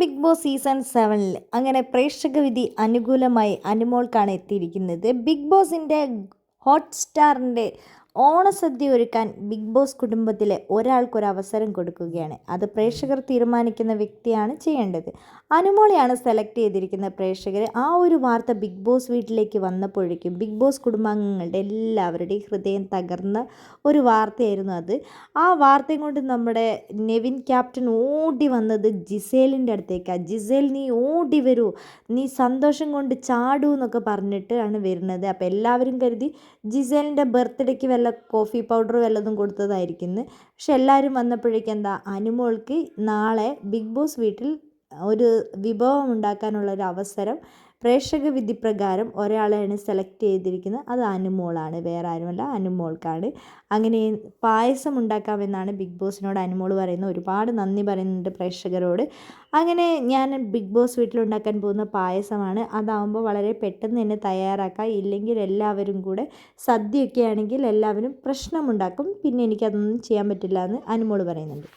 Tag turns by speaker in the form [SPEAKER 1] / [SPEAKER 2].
[SPEAKER 1] Big boss season സെവനിൽ അങ്ങനെ പ്രേക്ഷക വിധി അനുകൂലമായി അനുമോൾക്കാണ് എത്തിയിരിക്കുന്നത്. ബിഗ് ബോസിന്റെ ഹോട്ട്സ്റ്റാറിന്റെ ഓണസദ്യ ഒരുക്കാൻ ബിഗ് ബോസ് കുടുംബത്തിലെ ഒരാൾക്കൊരു അവസരം കൊടുക്കുകയാണ്. അത് പ്രേക്ഷകർ തീരുമാനിക്കുന്ന വ്യക്തിയാണ് ചെയ്യേണ്ടത്. അനുമോളെയാണ് സെലക്ട് ചെയ്തിരിക്കുന്ന പ്രേക്ഷകർ ആ ഒരു വാർത്ത ബിഗ് ബോസ് വീട്ടിലേക്ക് വന്നപ്പോഴേക്കും ബിഗ് ബോസ് കുടുംബാംഗങ്ങളുടെ എല്ലാവരുടെയും ഹൃദയം തകർന്ന ഒരു വാർത്തയായിരുന്നു അത്. ആ വാർത്തയും കൊണ്ട് നമ്മുടെ നെവിൻ ക്യാപ്റ്റൻ ഓടി വന്നത് ജിസേലിന്റെ അടുത്തേക്കാണ് ജിസേൽ നീ ഓടി വരൂ. നീ സന്തോഷം കൊണ്ട് ചാടൂ എന്നൊക്കെ പറഞ്ഞിട്ടാണ് വരുന്നത്. അപ്പോൾ എല്ലാവരും കരുതി ജിസേലിന്റെ ബർത്ത്ഡേക്ക് വല്ല കോഫി പൗഡർ വല്ലതും കൊടുത്തതായിരിക്കുന്നു പക്ഷെ എല്ലാവരും വന്നപ്പോഴേക്കും എന്താ അനുമോൾക്ക് നാളെ ബിഗ് ബോസ് വീട്ടിൽ ഒരു വിഭവം ഉണ്ടാക്കാനുള്ള ഒരു അവസരം പ്രേക്ഷക വിധി പ്രകാരം ഒരാളെയാണ് സെലക്ട് ചെയ്തിരിക്കുന്നത്. അത് അനുമോളാണ്. വേറെ ആരുമല്ല. അനുമോൾക്കാണ്. അങ്ങനെ പായസം ഉണ്ടാക്കാമെന്നാണ് ബിഗ് ബോസിനോട് അനുമോൾ പറയുന്നത്. ഒരുപാട് നന്ദി പറയുന്നുണ്ട് പ്രേക്ഷകരോട്. അങ്ങനെ ഞാൻ ബിഗ് ബോസ് വീട്ടിലുണ്ടാക്കാൻ പോകുന്ന പായസമാണ്. അതാവുമ്പോൾ വളരെ പെട്ടെന്ന് തന്നെ തയ്യാറാക്കാം. ഇല്ലെങ്കിൽ എല്ലാവരും കൂടെ സദ്യയൊക്കെ ആണെങ്കിൽ എല്ലാവരും പ്രശ്നമുണ്ടാക്കും. പിന്നെ എനിക്കതൊന്നും ചെയ്യാൻ പറ്റില്ല എന്ന് അനുമോൾ പറയുന്നുണ്ട്.